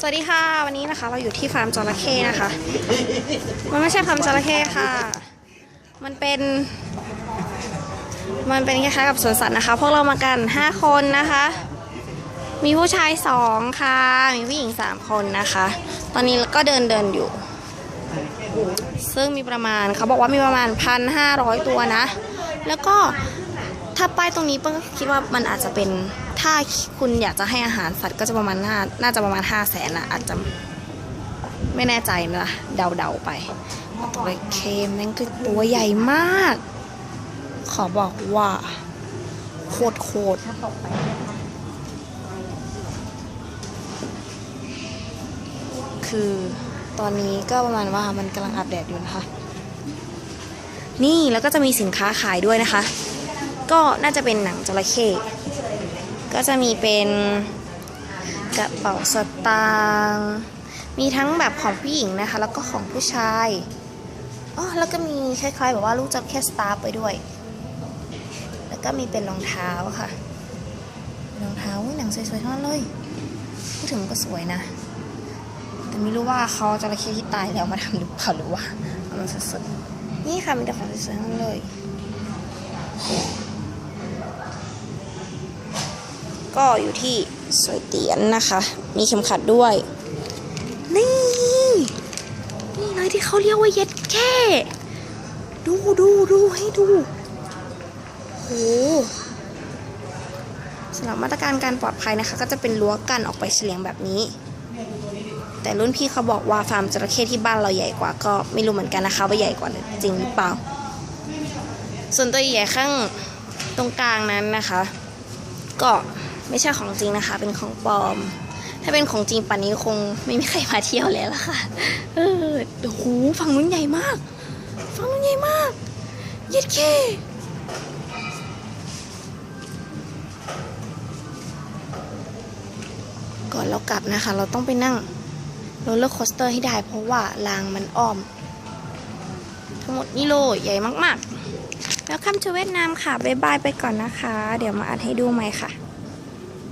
สวัสดีค่ะ วันนี้นะคะ เราอยู่ที่ฟาร์มจระเข้นะคะ มันไม่ใช่ฟาร์มจระเข้ค่ะ มันเป็น มันเป็นคล้ายๆกับสวนสัตว์นะคะ พวกเรามากัน5คนนะคะ มีผู้ชาย2ค่ะ มีผู้หญิง3คนนะคะ ตอนนี้ก็เดินเดินอยู่ ซึ่งมีประมาณเขาบอกว่ามีประมาณ1,500ตัวนะ แล้วก็ถ้าป้ายตรงนี้เปิ้ลก็คิดว่ามันอาจจะเป็น ถ้าคุณอยากจะให้อาหารสัตว์ก็จะประมาณน่าน่าจะประมาณ5 0 0แสนนะอาจจะไม่แน่ใจนะเดาๆไปตัวเคมแม่งคือตัวใหญ่มาก ขอบอกว่าโคตรโคตรคือตอนนี้ก็ประมาณว่ามันกำลังอาบแดดอยู่นะคะ นี่แล้วก็จะมีสินค้าขายด้วยนะคะ ก็น่าจะเป็นหนังจระเข้ ก็จะมีเป็นกระเป๋าสตางค์มีทั้งแบบของผู้หญิงนะคะ แล้วก็ของผู้ชายอ๋อแล้วก็มีคล้ายๆแบบว่าลูกจระเข้สตาร์ไปด้วย แล้วก็มีเป็นรองเท้าค่ะรองเท้าอุ๊ยหนังสวยๆทั้งนั้นเลยพูดถึงมันก็สวยนะ แต่ไม่รู้ว่าเขาจะระเข้ที่ตายแล้วมาทำหรือเปล่าหรือว่าเอามันสดๆนี่ค่ะมีแต่ของสวยๆทั้งนั้นเลย ก็อยู่ที่สวยเตียนนะคะ มีเข็มขัดด้วย นี่ นี่เลยที่เขาเรียกว่าเย็ดแค่ดูดูดูให้ดูโหสำหรับมาตรการการปลอดภัยนะคะ ก็จะเป็นรั้วกันออกไปเฉลียงแบบนี้ แต่รุ่นพี่เขาบอกว่าฟาร์มจระเข้ที่บ้านเราใหญ่กว่าก็ไม่รู้เหมือนกันนะคะ ว่าใหญ่กว่าจริงหรือเปล่า ส่วนตัวใหญ่ข้างตรงกลางนั้นนะคะ ก็ ไม่ใช่ของจริงนะคะ เป็นของปลอม ถ้าเป็นของจริงป่านนี้คงไม่มีใครมาเที่ยวแล้วล่ะค่ะเออโอ้โหฝั่งนู้นใหญ่มากฝั่งนู้นใหญ่มากเย็ดเคก่อนเรากลับนะคะ เราต้องไปนั่งโรลเลอร์โคสเตอร์ให้ได้ เพราะว่ารางมันอ้อม ทั้งหมดนี่โลใหญ่มากๆ แล้วคัมทูเวียดนามค่ะ บ๊ายบายไปก่อนนะคะ เดี๋ยวมาอัดให้ดูใหม่ค่ะ